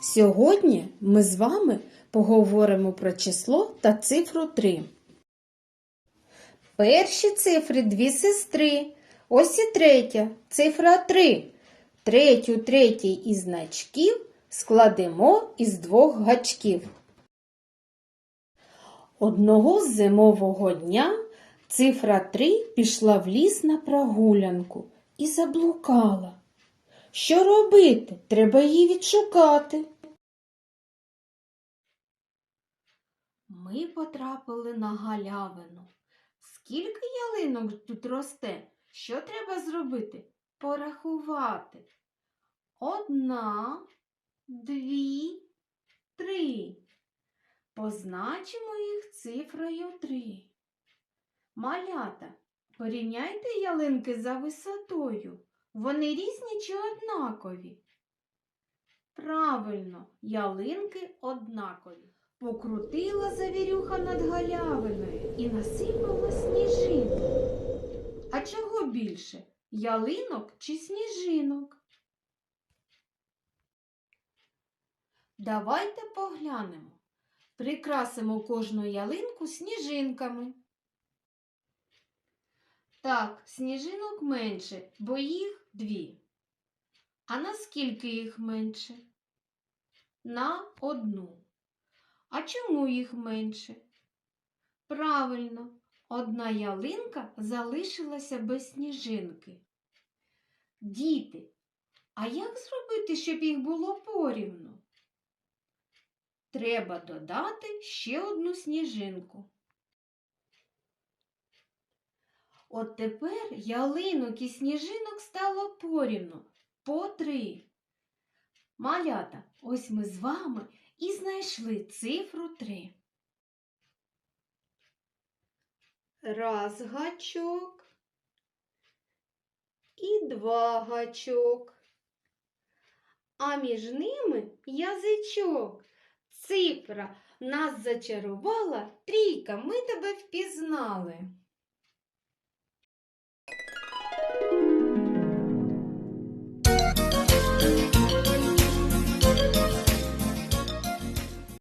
Сьогодні ми з вами поговоримо про число та цифру 3. Перші цифри дві сестри. Ось і третя, цифра 3. Третю третій із значків складемо із двох гачків. Одного зимового дня цифра 3 пішла в ліс на прогулянку і заблукала. Що робити? Треба її відшукати. Ми потрапили на галявину. Скільки ялинок тут росте? Що треба зробити? Порахувати. Одна, дві, три. Позначимо їх цифрою три. Малята, порівняйте ялинки за висотою. Вони різні чи однакові? Правильно, ялинки однакові. Покрутила завірюха над галявиною і насипала сніжинки. А чого більше? Ялинок чи сніжинок? Давайте поглянемо. Прикрасимо кожну ялинку сніжинками. Так, сніжинок менше, бо їх дві. А наскільки їх менше? На одну. А чому їх менше? Правильно, одна ялинка залишилася без сніжинки. Діти, а як зробити, щоб їх було порівну? Треба додати ще одну сніжинку. От тепер ялинок і сніжинок стало порівну по три. Малята, ось ми з вами і знайшли цифру три. Раз гачок і два гачок. А між ними язичок. Цифра нас зачарувала трійка, ми тебе впізнали.